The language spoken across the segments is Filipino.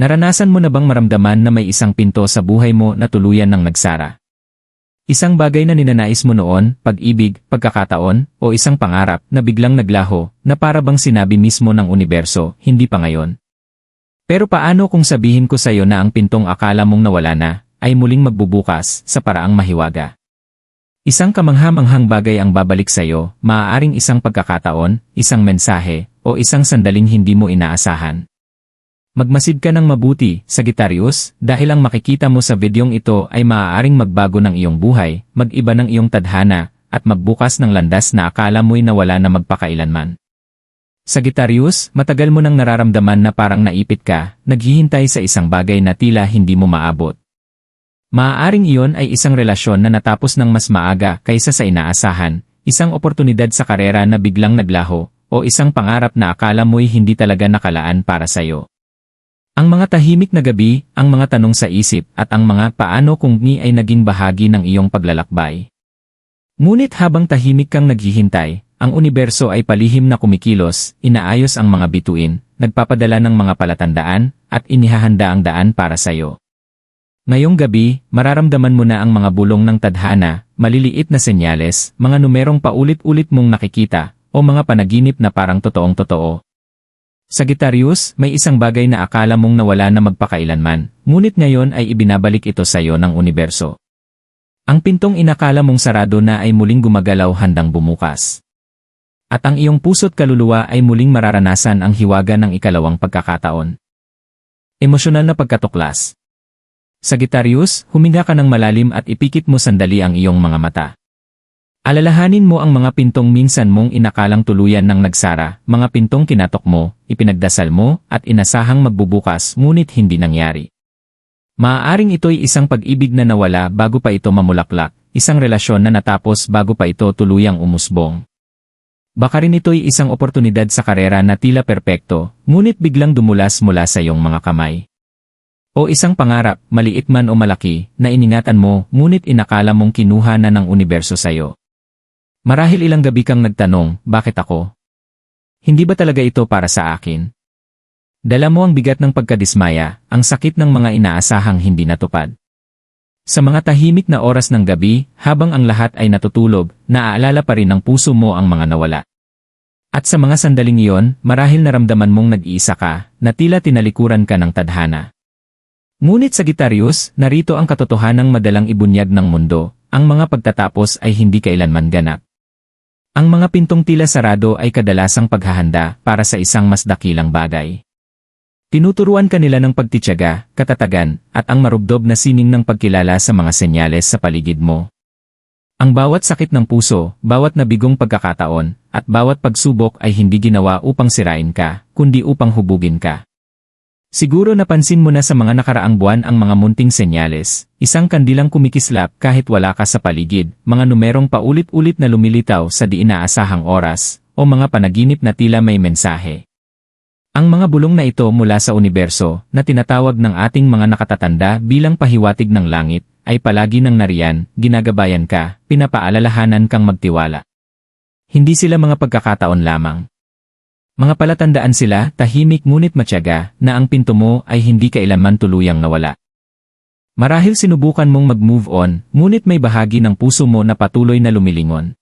Naranasan mo na bang maramdaman na may isang pinto sa buhay mo na tuluyan ng nagsara? Isang bagay na ninanais mo noon, pag-ibig, pagkakataon, o isang pangarap na biglang naglaho, na para bang sinabi mismo ng universo, hindi pa ngayon. Pero paano kung sabihin ko sa iyo na ang pintong akala mong nawala na, ay muling magbubukas sa paraang mahiwaga? Isang kamanghamanghang bagay ang babalik sa iyo, maaaring isang pagkakataon, isang mensahe, o isang sandaling hindi mo inaasahan. Magmasid ka ng mabuti, Sagittarius, dahil ang makikita mo sa videong ito ay maaaring magbago ng iyong buhay, mag-iba ng iyong tadhana, at magbukas ng landas na akala mo'y nawala na magpakailanman. Sagittarius, matagal mo nang nararamdaman na parang naipit ka, naghihintay sa isang bagay na tila hindi mo maabot. Maaaring iyon ay isang relasyon na natapos ng mas maaga kaysa sa inaasahan, isang oportunidad sa karera na biglang naglaho, o isang pangarap na akala mo'y hindi talaga nakalaan para sa'yo. Ang mga tahimik na gabi, ang mga tanong sa isip, at ang mga paano kung ni ay naging bahagi ng iyong paglalakbay. Ngunit habang tahimik kang naghihintay, ang universo ay palihim na kumikilos, inaayos ang mga bituin, nagpapadala ng mga palatandaan, at inihahanda ang daan para sa iyo. Ngayong gabi, mararamdaman mo na ang mga bulong ng tadhana, maliliit na senyales, mga numerong paulit-ulit mong nakikita, o mga panaginip na parang totoong totoo, Sagittarius, may isang bagay na akala mong nawala na magpakailanman, ngunit ngayon ay ibinabalik ito sa iyo ng universo. Ang pintong inakala mong sarado na ay muling gumagalaw handang bumukas. At ang iyong puso't kaluluwa ay muling mararanasan ang hiwaga ng ikalawang pagkakataon. Emosyonal na pagkatuklas. Sagittarius, huminga ka ng malalim at ipikit mo sandali ang iyong mga mata. Alalahanin mo ang mga pintong minsan mong inakalang tuluyan ng nagsara, mga pintong kinatok mo, ipinagdasal mo, at inasahang magbubukas ngunit hindi nangyari. Maaaring ito'y isang pag-ibig na nawala bago pa ito mamulaklak, isang relasyon na natapos bago pa ito tuluyang umusbong. Baka rin ito'y isang oportunidad sa karera na tila perpekto, ngunit biglang dumulas mula sa iyong mga kamay. O isang pangarap, maliit man o malaki, na iningatan mo, ngunit inakala mong kinuha na ng universo sa iyo. Marahil ilang gabi kang nagtanong, bakit ako? Hindi ba talaga ito para sa akin? Dala mo ang bigat ng pagkadismaya, ang sakit ng mga inaasahang hindi natupad. Sa mga tahimik na oras ng gabi, habang ang lahat ay natutulog, naaalala pa rin ng puso mo ang mga nawala. At sa mga sandaling iyon, marahil naramdaman mong nag-iisa ka, na tila tinalikuran ka ng tadhana. Ngunit sa Gitarius, narito ang katotohanang madalang ibunyag ng mundo, ang mga pagtatapos ay hindi kailanman ganap. Ang mga pintong tila sarado ay kadalasang paghahanda para sa isang mas dakilang bagay. Tinuturuan kanila ng pagtityaga, katatagan, at ang marubdob na sining ng pagkilala sa mga senyales sa paligid mo. Ang bawat sakit ng puso, bawat nabigong pagkakataon, at bawat pagsubok ay hindi ginawa upang sirain ka, kundi upang hubugin ka. Siguro napansin mo na sa mga nakaraang buwan ang mga munting senyales, isang kandilang kumikislap kahit wala ka sa paligid, mga numerong paulit-ulit na lumilitaw sa di inaasahang oras, o mga panaginip na tila may mensahe. Ang mga bulong na ito mula sa universo, na tinatawag ng ating mga nakatatanda bilang pahiwatig ng langit, ay palagi nang nariyan, ginagabayan ka, pinapaalalahanan kang magtiwala. Hindi sila mga pagkakataon lamang, mga palatandaan sila, tahimik ngunit matyaga, na ang pinto mo ay hindi kailanman tuluyang nawala. Marahil sinubukan mong mag-move on, ngunit may bahagi ng puso mo na patuloy na lumilingon.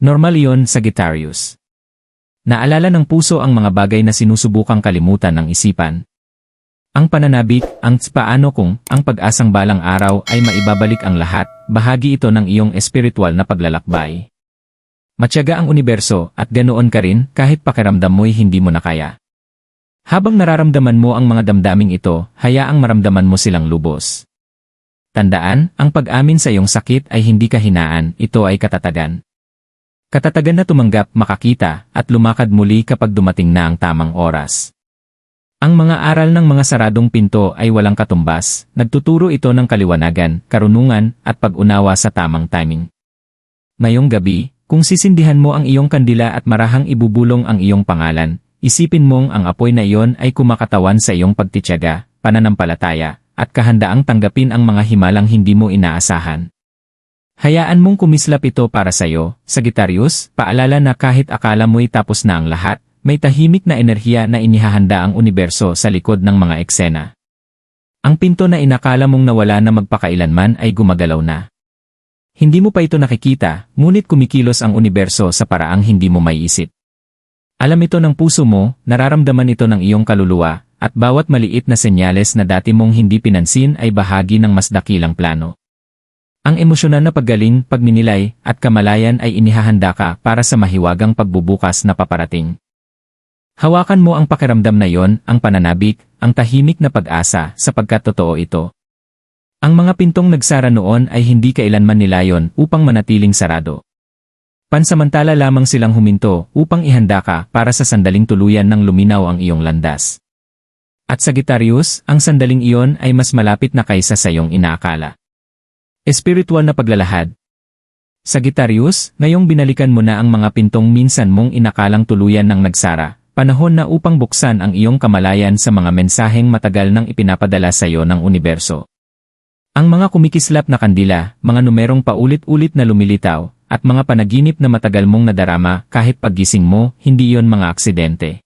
Normal yon Sagittarius. Naalala ng puso ang mga bagay na sinusubukang kalimutan ng isipan. Ang pananabik, ang paano kung, ang pag-asang balang araw ay maibabalik ang lahat, bahagi ito ng iyong espiritual na paglalakbay. Matyaga ang universo at ganoon ka rin kahit pakiramdam mo'y hindi mo na kaya. Habang nararamdaman mo ang mga damdaming ito, hayaang maramdaman mo silang lubos. Tandaan, ang pag-amin sa iyong sakit ay hindi kahinaan, ito ay katatagan. Katatagan na tumanggap, makakita, at lumakad muli kapag dumating na ang tamang oras. Ang mga aral ng mga saradong pinto ay walang katumbas, nagtuturo ito ng kaliwanagan, karunungan, at pag-unawa sa tamang timing. Ngayong gabi, kung sisindihan mo ang iyong kandila at marahang ibubulong ang iyong pangalan, isipin mong ang apoy na iyon ay kumakatawan sa iyong pagtityaga, pananampalataya, at kahandaang tanggapin ang mga himalang hindi mo inaasahan. Hayaan mong kumislap ito para sa iyo, Sagittarius, paalala na kahit akala mo'y tapos na ang lahat, may tahimik na enerhiya na inihahanda ang universo sa likod ng mga eksena. Ang pinto na inakala mong nawala na magpakailanman ay gumagalaw na. Hindi mo pa ito nakikita, ngunit kumikilos ang universo sa paraang hindi mo maiisip. Alam ito ng puso mo, nararamdaman ito ng iyong kaluluwa, at bawat maliit na senyales na dati mong hindi pinansin ay bahagi ng mas dakilang plano. Ang emosyonal na paggaling, pagminilay, at kamalayan ay inihahanda ka para sa mahiwagang pagbubukas na paparating. Hawakan mo ang pakiramdam na yon, ang pananabik, ang tahimik na pag-asa, sapagkat totoo ito. Ang mga pintong nagsara noon ay hindi kailanman nilayon upang manatiling sarado. Pansamantala lamang silang huminto upang ihanda ka para sa sandaling tuluyan ng luminaw ang iyong landas. At Sagittarius, ang sandaling iyon ay mas malapit na kaysa sa iyong inaakala. Espiritual na paglalahad. Sagittarius, ngayong binalikan mo na ang mga pintong minsan mong inakalang tuluyan ng nagsara, panahon na upang buksan ang iyong kamalayan sa mga mensaheng matagal nang ipinapadala sa iyo ng universo. Ang mga kumikislap na kandila, mga numerong paulit-ulit na lumilitaw, at mga panaginip na matagal mong nadarama kahit paggising mo, hindi yon mga aksidente.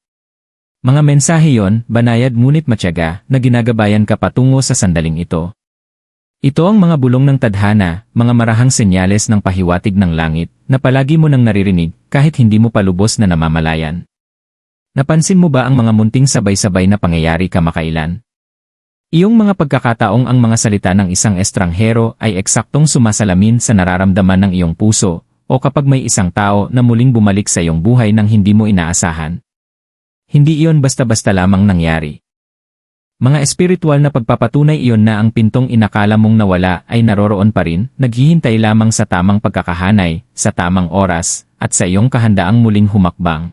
Mga mensahe yon, banayad ngunit matyaga, na ginagabayan ka patungo sa sandaling ito. Ito ang mga bulong ng tadhana, mga marahang senyales ng pahiwatig ng langit, na palagi mo nang naririnig, kahit hindi mo palubos na namamalayan. Napansin mo ba ang mga munting sabay-sabay na pangyayari kamakailan? Iyong mga pagkakataong ang mga salita ng isang estranghero ay eksaktong sumasalamin sa nararamdaman ng iyong puso, o kapag may isang tao na muling bumalik sa iyong buhay nang hindi mo inaasahan. Hindi iyon basta-basta lamang nangyari. Mga espiritual na pagpapatunay iyon na ang pintong inakala mong nawala ay naroroon pa rin, naghihintay lamang sa tamang pagkakahanay, sa tamang oras, at sa iyong kahandaang muling humakbang.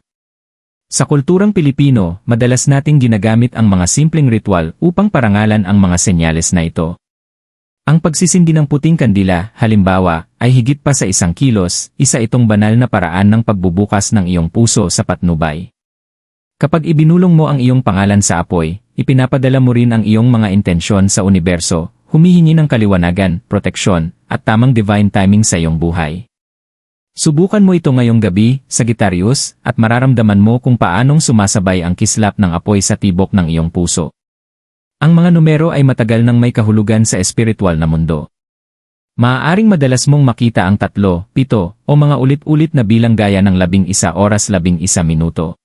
Sa kulturang Pilipino, madalas nating ginagamit ang mga simpleng ritual upang parangalan ang mga senyales na ito. Ang pagsisindi ng puting kandila, halimbawa, ay higit pa sa isang kilos, isa itong banal na paraan ng pagbubukas ng iyong puso sa patnubay. Kapag ibinulong mo ang iyong pangalan sa apoy, ipinapadala mo rin ang iyong mga intensyon sa universo, humihingi ng kaliwanagan, proteksyon, at tamang divine timing sa iyong buhay. Subukan mo ito ngayong gabi, Sagittarius, at mararamdaman mo kung paanong sumasabay ang kislap ng apoy sa tibok ng iyong puso. Ang mga numero ay matagal nang may kahulugan sa espiritual na mundo. Maaaring madalas mong makita ang tatlo, pito, o mga ulit-ulit na bilang gaya ng labing isa oras labing isa minuto.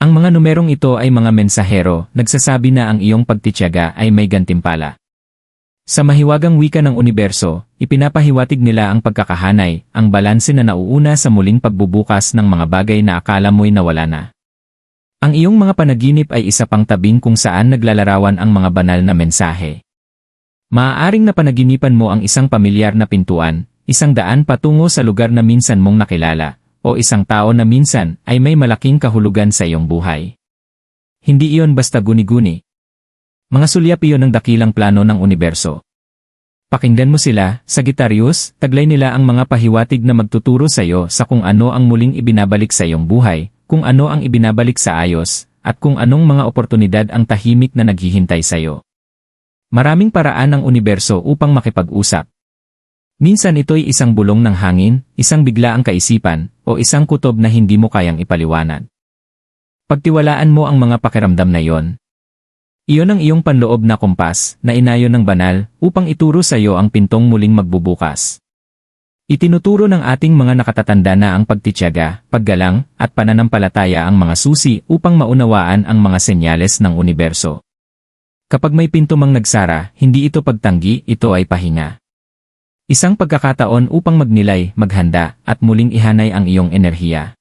Ang mga numerong ito ay mga mensahero, nagsasabi na ang iyong pagtityaga ay may gantimpala. Sa mahiwagang wika ng universo, ipinapahiwatig nila ang pagkakahanay, ang balanse na nauuna sa muling pagbubukas ng mga bagay na akala mo'y nawala na. Ang iyong mga panaginip ay isa pang tabing kung saan naglalarawan ang mga banal na mensahe. Maaaring na panaginipan mo ang isang pamilyar na pintuan, isang daan patungo sa lugar na minsan mong nakilala, o isang tao na minsan ay may malaking kahulugan sa iyong buhay. Hindi iyon basta guni-guni. Mga sulyap iyon ng dakilang plano ng universo. Pakinggan mo sila, Sagittarius, taglay nila ang mga pahiwatig na magtuturo sa iyo sa kung ano ang muling ibinabalik sa iyong buhay, kung ano ang ibinabalik sa ayos, at kung anong mga oportunidad ang tahimik na naghihintay sa iyo. Maraming paraan ng universo upang makipag-usap, Minsan ito'y isang bulong ng hangin, isang bigla ang kaisipan, o isang kutob na hindi mo kayang ipaliwanag. Pagtiwalaan mo ang mga pakiramdam na iyon. Iyon ang iyong panloob na kumpas na inayon ng banal upang ituro sa iyo ang pintong muling magbubukas. Itinuturo ng ating mga nakatatanda na ang pagtityaga, paggalang, at pananampalataya ang mga susi upang maunawaan ang mga senyales ng universo. Kapag may pinto mang nagsara, hindi ito pagtanggi, ito ay pahinga. Isang pagkakataon upang magnilay, maghanda, at muling ihanay ang iyong enerhiya.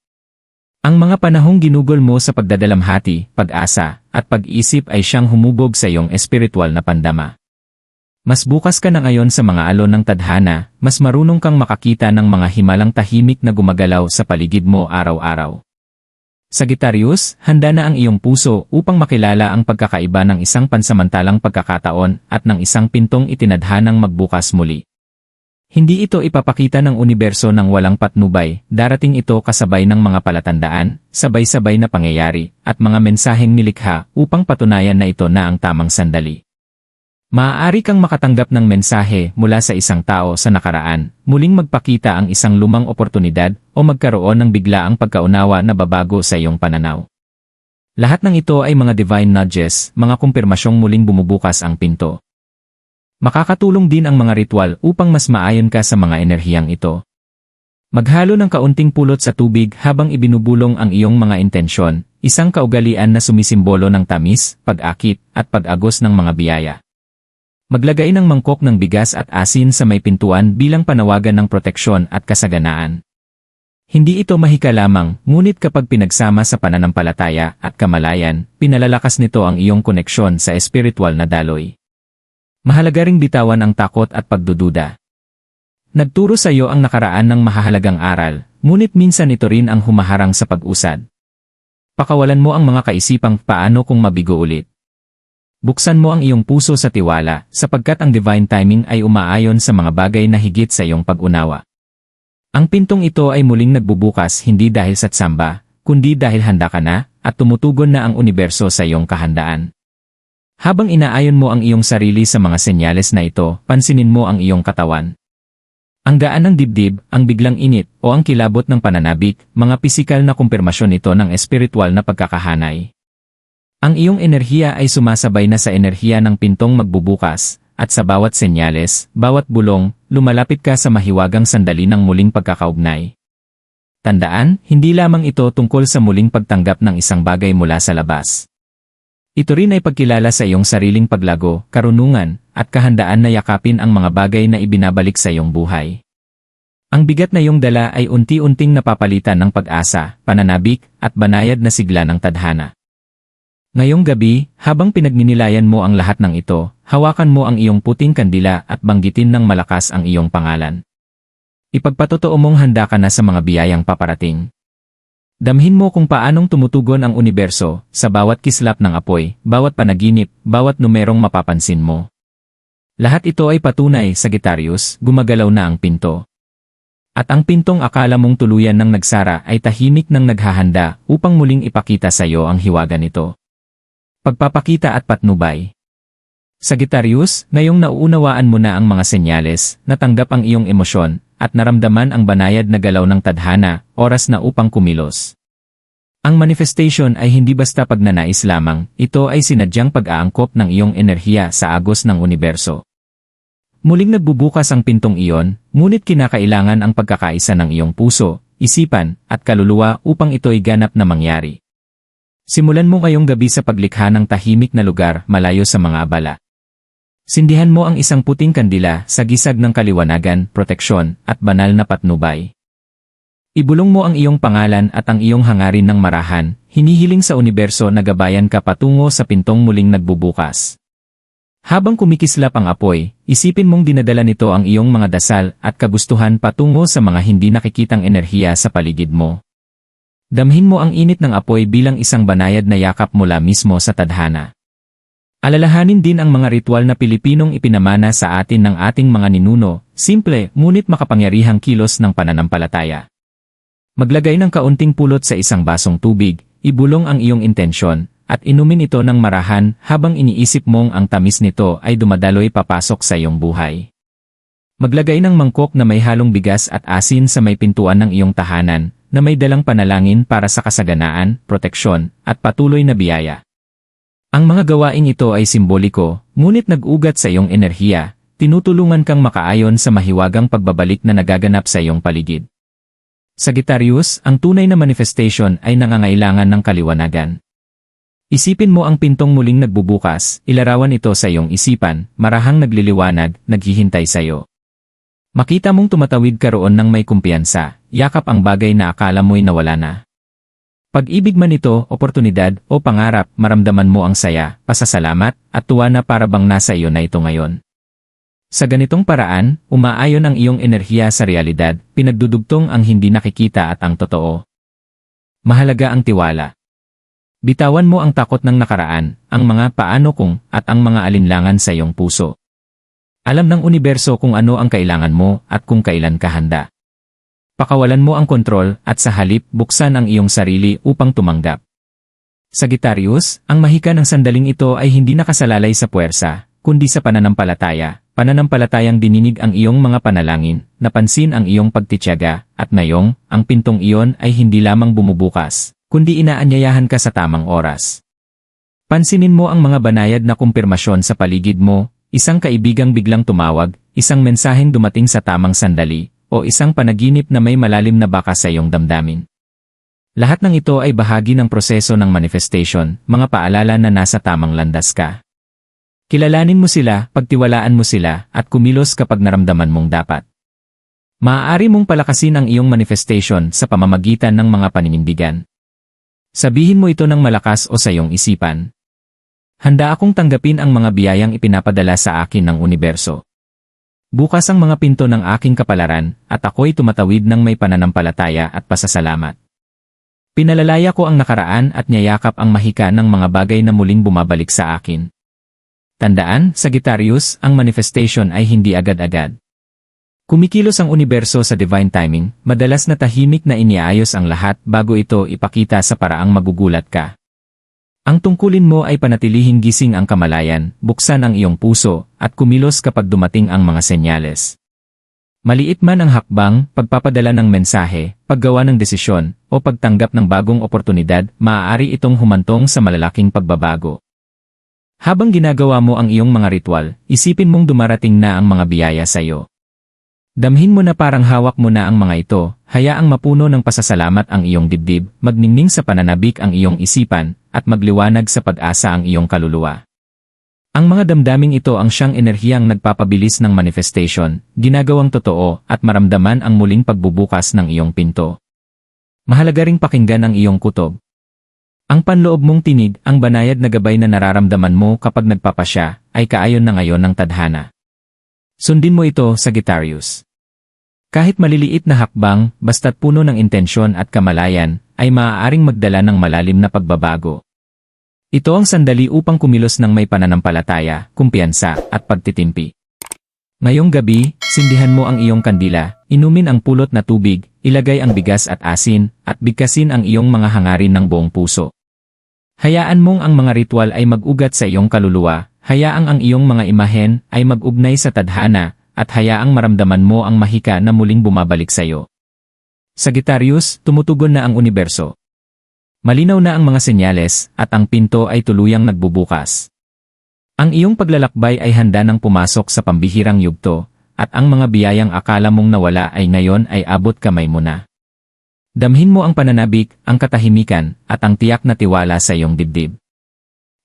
Ang mga panahong ginugol mo sa pagdadalamhati, pag-asa, at pag-isip ay siyang humubog sa iyong espiritual na pandama. Mas bukas ka na ngayon sa mga alon ng tadhana, mas marunong kang makakita ng mga himalang tahimik na gumagalaw sa paligid mo araw-araw. Sagittarius, handa na ang iyong puso upang makilala ang pagkakaiba ng isang pansamantalang pagkakataon at ng isang pintong itinadhanang magbukas muli. Hindi ito ipapakita ng universo ng walang patnubay, darating ito kasabay ng mga palatandaan, sabay-sabay na pangyayari, at mga mensaheng nilikha upang patunayan na ito na ang tamang sandali. Maaari kang makatanggap ng mensahe mula sa isang tao sa nakaraan, muling magpakita ang isang lumang oportunidad o magkaroon ng biglaang pagkaunawa na babago sa iyong pananaw. Lahat ng ito ay mga divine nudges, mga kumpirmasyong muling bumubukas ang pinto. Makakatulong din ang mga ritual upang mas maayon ka sa mga enerhiyang ito. Maghalo ng kaunting pulot sa tubig habang ibinubulong ang iyong mga intensyon, isang kaugalian na sumisimbolo ng tamis, pag-akit, at pag-agos ng mga biyaya. Maglagay ng mangkok ng bigas at asin sa may pintuan bilang panawagan ng proteksyon at kasaganaan. Hindi ito mahika lamang, ngunit kapag pinagsama sa pananampalataya at kamalayan, pinalalakas nito ang iyong koneksyon sa espiritual na daloy. Mahalaga ring bitawan ang takot at pagdududa. Nagturo sa iyo ang nakaraan ng mahahalagang aral, ngunit minsan ito rin ang humaharang sa pag-usad. Pakawalan mo ang mga kaisipang paano kung mabigo ulit. Buksan mo ang iyong puso sa tiwala, sapagkat ang divine timing ay umaayon sa mga bagay na higit sa iyong pag-unawa. Ang pintong ito ay muling nagbubukas hindi dahil sa tsamba, kundi dahil handa ka na, at tumutugon na ang universo sa iyong kahandaan. Habang inaayon mo ang iyong sarili sa mga senyales na ito, pansinin mo ang iyong katawan. Ang gaan ng dibdib, ang biglang init, o ang kilabot ng pananabik, mga pisikal na kumpirmasyon ito ng espiritual na pagkakahanay. Ang iyong enerhiya ay sumasabay na sa enerhiya ng pintong magbubukas, at sa bawat senyales, bawat bulong, lumalapit ka sa mahiwagang sandali ng muling pagkakaugnay. Tandaan, hindi lamang ito tungkol sa muling pagtanggap ng isang bagay mula sa labas. Ito rin ay pagkilala sa iyong sariling paglago, karunungan, at kahandaan na yakapin ang mga bagay na ibinabalik sa iyong buhay. Ang bigat na iyong dala ay unti-unting napapalitan ng pag-asa, pananabik, at banayad na sigla ng tadhana. Ngayong gabi, habang pinagninilayan mo ang lahat ng ito, hawakan mo ang iyong puting kandila at banggitin ng malakas ang iyong pangalan. Ipagpatotoo mong handa ka na sa mga biyayang paparating. Damhin mo kung paanong tumutugon ang universo sa bawat kislap ng apoy, bawat panaginip, bawat numerong mapapansin mo. Lahat ito ay patunay, Sagittarius, gumagalaw na ang pinto. At ang pintong akala mong tuluyan ng nagsara ay tahimik ng naghahanda upang muling ipakita sa iyo ang hiwaga nito. Pagpapakita at patnubay. Sagittarius, ngayong nauunawaan mo na ang mga senyales, natanggap ang iyong emosyon, at naramdaman ang banayad na galaw ng tadhana, oras na upang kumilos. Ang manifestation ay hindi basta pagnanais lamang, ito ay sinadyang pag-aangkop ng iyong enerhiya sa agos ng universo. Muling nagbubukas ang pintong iyon, ngunit kinakailangan ang pagkakaisa ng iyong puso, isipan, at kaluluwa upang ito'y ganap na mangyari. Simulan mo ngayong gabi sa paglikha ng tahimik na lugar malayo sa mga abala. Sindihan mo ang isang puting kandila sa gisag ng kaliwanagan, proteksyon, at banal na patnubay. Ibulong mo ang iyong pangalan at ang iyong hangarin ng marahan, hinihiling sa universo na gabayan ka patungo sa pintong muling nagbubukas. Habang kumikislap ang apoy, isipin mong dinadala nito ang iyong mga dasal at kagustuhan patungo sa mga hindi nakikitang enerhiya sa paligid mo. Damhin mo ang init ng apoy bilang isang banayad na yakap mula mismo sa tadhana. Alalahanin din ang mga ritual na Pilipinong ipinamana sa atin ng ating mga ninuno, simple ngunit makapangyarihang kilos ng pananampalataya. Maglagay ng kaunting pulot sa isang basong tubig, ibulong ang iyong intensyon, at inumin ito ng marahan habang iniisip mong ang tamis nito ay dumadaloy papasok sa iyong buhay. Maglagay ng mangkok na may halong bigas at asin sa may pintuan ng iyong tahanan, na may dalang panalangin para sa kasaganaan, proteksyon, at patuloy na biyaya. Ang mga gawaing ito ay simboliko, ngunit nag-ugat sa iyong enerhiya, tinutulungan kang makaayon sa mahiwagang pagbabalik na nagaganap sa iyong paligid. Sagittarius, ang tunay na manifestation ay nangangailangan ng kaliwanagan. Isipin mo ang pintong muling nagbubukas, ilarawan ito sa iyong isipan, marahang nagliliwanag, naghihintay sa iyo. Makita mong tumatawid ka roon ng may kumpiyansa, yakap ang bagay na akala mo'y nawala na. Pag-ibig man ito, oportunidad, o pangarap, maramdaman mo ang saya, pasasalamat, at tuwa na para bang nasa iyo na ito ngayon. Sa ganitong paraan, umaayon ang iyong enerhiya sa realidad, pinagdudugtong ang hindi nakikita at ang totoo. Mahalaga ang tiwala. Bitawan mo ang takot ng nakaraan, ang mga paano kung, at ang mga alinlangan sa iyong puso. Alam ng universo kung ano ang kailangan mo at kung kailan ka handa. Pakawalan mo ang kontrol at sa halip buksan ang iyong sarili upang tumanggap. Sagittarius, ang mahika ng sandaling ito ay hindi nakasalalay sa puwersa, kundi sa pananampalataya, pananampalatayang dininig ang iyong mga panalangin, napansin ang iyong pagtityaga, at ngayong, ang pintong iyon ay hindi lamang bumubukas, kundi inaanyayahan ka sa tamang oras. Pansinin mo ang mga banayad na kumpirmasyon sa paligid mo, isang kaibigang biglang tumawag, isang mensaheng dumating sa tamang sandali, o isang panaginip na may malalim na baka sa iyong damdamin. Lahat ng ito ay bahagi ng proseso ng manifestation, mga paalala na nasa tamang landas ka. Kilalanin mo sila, pagtiwalaan mo sila, at kumilos kapag naramdaman mong dapat. Maaari mong palakasin ang iyong manifestation sa pamamagitan ng mga paninindigan. Sabihin mo ito ng malakas o sa iyong isipan. Handa akong tanggapin ang mga biyayang ipinapadala sa akin ng universo. Bukas ang mga pinto ng aking kapalaran, at ako'y tumatawid ng may pananampalataya at pasasalamat. Pinalalaya ko ang nakaraan at niyayakap ang mahika ng mga bagay na muling bumabalik sa akin. Tandaan, Sagittarius, ang manifestation ay hindi agad-agad. Kumikilos ang universo sa divine timing, madalas na tahimik na iniayos ang lahat bago ito ipakita sa paraang magugulat ka. Ang tungkulin mo ay panatilihing gising ang kamalayan, buksan ang iyong puso, at kumilos kapag dumating ang mga senyales. Maliit man ang hakbang, pagpapadala ng mensahe, paggawa ng desisyon, o pagtanggap ng bagong oportunidad, maaari itong humantong sa malalaking pagbabago. Habang ginagawa mo ang iyong mga ritual, isipin mong dumarating na ang mga biyaya sa iyo. Damhin mo na parang hawak mo na ang mga ito, hayaang mapuno ng pasasalamat ang iyong dibdib, magningning sa pananabik ang iyong isipan, at magliwanag sa pag-asa ang iyong kaluluwa. Ang mga damdaming ito ang siyang enerhiyang nagpapabilis ng manifestation, ginagawang totoo at maramdaman ang muling pagbubukas ng iyong pinto. Mahalaga ring pakinggan ang iyong kutob. Ang panloob mong tinig, ang banayad na gabay na nararamdaman mo kapag nagpapasya, ay kaayon na ngayon ng tadhana. Sundin mo ito, Sagittarius. Kahit maliliit na hakbang, basta't puno ng intensyon at kamalayan, ay maaaring magdala ng malalim na pagbabago. Ito ang sandali upang kumilos ng may pananampalataya, kumpiyansa, at pagtitimpi. Ngayong gabi, sindihan mo ang iyong kandila, inumin ang pulot na tubig, ilagay ang bigas at asin, at bigkasin ang iyong mga hangarin ng buong puso. Hayaan mong ang mga ritual ay mag-ugat sa iyong kaluluwa, hayaang ang iyong mga imahen ay mag-ugnay sa tadhana, at hayaang maramdaman mo ang mahika na muling bumabalik sa iyo. Sagittarius, tumutugon na ang universo. Malinaw na ang mga senyales at ang pinto ay tuluyang nagbubukas. Ang iyong paglalakbay ay handa ng pumasok sa pambihirang yugto, at ang mga biyayang akala mong nawala ay ngayon ay abot kamay mo na. Damhin mo ang pananabik, ang katahimikan, at ang tiyak na tiwala sa iyong dibdib.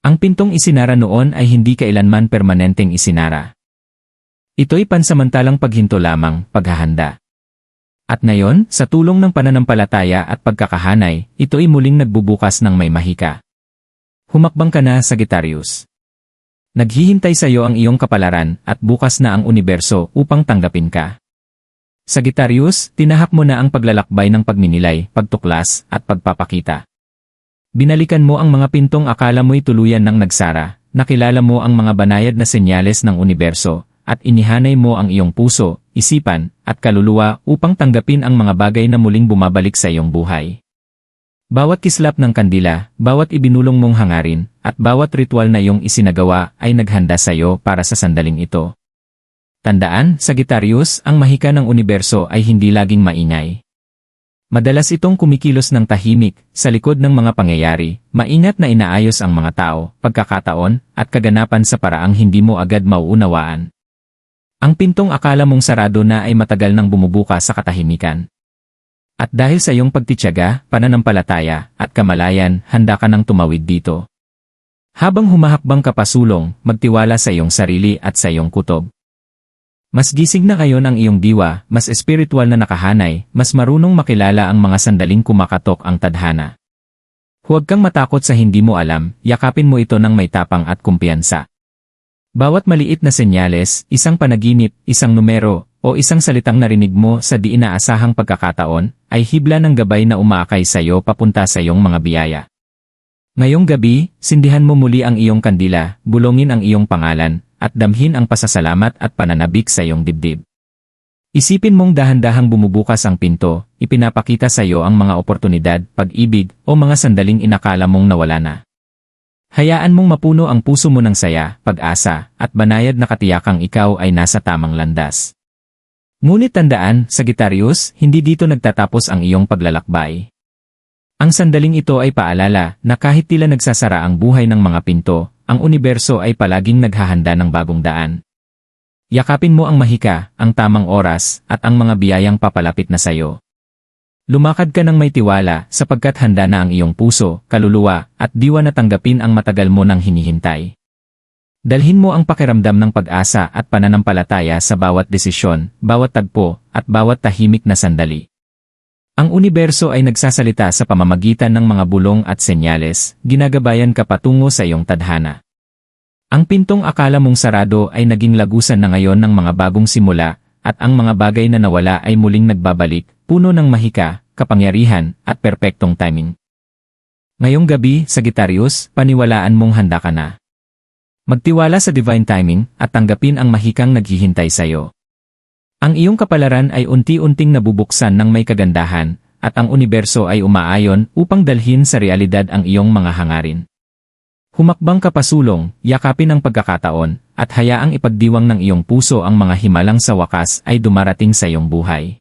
Ang pintong isinara noon ay hindi kailanman permanenteng isinara. Ito'y pansamantalang paghinto lamang, paghahanda. At ngayon, sa tulong ng pananampalataya at pagkakahanay, ito'y muling nagbubukas ng may mahika. Humakbang ka na, Sagittarius. Naghihintay sa iyo ang iyong kapalaran at bukas na ang universo upang tanggapin ka. Sagittarius, tinahak mo na ang paglalakbay ng pagninilay, pagtuklas, at pagpapakita. Binalikan mo ang mga pintong akala mo'y tuluyan ng nagsara, nakilala mo ang mga banayad na senyales ng universo, at inihanay mo ang iyong puso, isipan, at kaluluwa upang tanggapin ang mga bagay na muling bumabalik sa iyong buhay. Bawat kislap ng kandila, bawat ibinulong mong hangarin, at bawat ritual na iyong isinagawa ay naghanda sa iyo para sa sandaling ito. Tandaan, Sagittarius, ang mahika ng universo ay hindi laging maingay. Madalas itong kumikilos ng tahimik, sa likod ng mga pangyayari, maingat na inaayos ang mga tao, pagkakataon, at kaganapan sa paraang hindi mo agad mauunawaan. Ang pintong akala mong sarado na ay matagal nang bumubuka sa katahimikan. At dahil sa iyong pagtityaga, pananampalataya, at kamalayan, handa ka nang tumawid dito. Habang humahakbang ka pasulong, magtiwala sa iyong sarili at sa iyong kutob. Mas gising na kayo ng iyong diwa, mas espiritual na nakahanay, mas marunong makilala ang mga sandaling kumakatok ang tadhana. Huwag kang matakot sa hindi mo alam, yakapin mo ito ng may tapang at kumpiyansa. Bawat maliit na senyales, isang panaginip, isang numero, o isang salitang narinig mo sa di inaasahang pagkakataon, ay hibla ng gabay na umaakay sa iyo papunta sa iyong mga biyaya. Ngayong gabi, sindihan mo muli ang iyong kandila, bulongin ang iyong pangalan, at damhin ang pasasalamat at pananabik sa iyong dibdib. Isipin mong dahan-dahang bumubukas ang pinto, ipinapakita sa iyo ang mga oportunidad, pag-ibig, o mga sandaling inakala mong nawala na. Hayaan mong mapuno ang puso mo ng saya, pag-asa, at banayad na katiyakang ikaw ay nasa tamang landas. Ngunit tandaan, Sagittarius, hindi dito nagtatapos ang iyong paglalakbay. Ang sandaling ito ay paalala na kahit tila nagsasara ang buhay ng mga pinto, ang universo ay palaging naghahanda ng bagong daan. Yakapin mo ang mahika, ang tamang oras, at ang mga biyayang papalapit na sayo. Lumakad ka ng may tiwala sapagkat handa na ang iyong puso, kaluluwa, at diwa na tanggapin ang matagal mo nang hinihintay. Dalhin mo ang pakiramdam ng pag-asa at pananampalataya sa bawat desisyon, bawat tagpo, at bawat tahimik na sandali. Ang universo ay nagsasalita sa pamamagitan ng mga bulong at senyales, ginagabayan ka patungo sa iyong tadhana. Ang pintong akala mong sarado ay naging lagusan na ngayon ng mga bagong simula, at ang mga bagay na nawala ay muling nagbabalik, puno ng mahika, kapangyarihan, at perpektong timing. Ngayong gabi, Sagittarius, paniwalaan mong handa ka na. Magtiwala sa divine timing at tanggapin ang mahikang naghihintay sa iyo. Ang iyong kapalaran ay unti-unting nabubuksan ng may kagandahan, at ang universo ay umaayon upang dalhin sa realidad ang iyong mga hangarin. Humakbang ka pasulong, yakapin ang pagkakataon, at hayaang ipagdiwang ng iyong puso ang mga himalang sa wakas ay dumarating sa iyong buhay.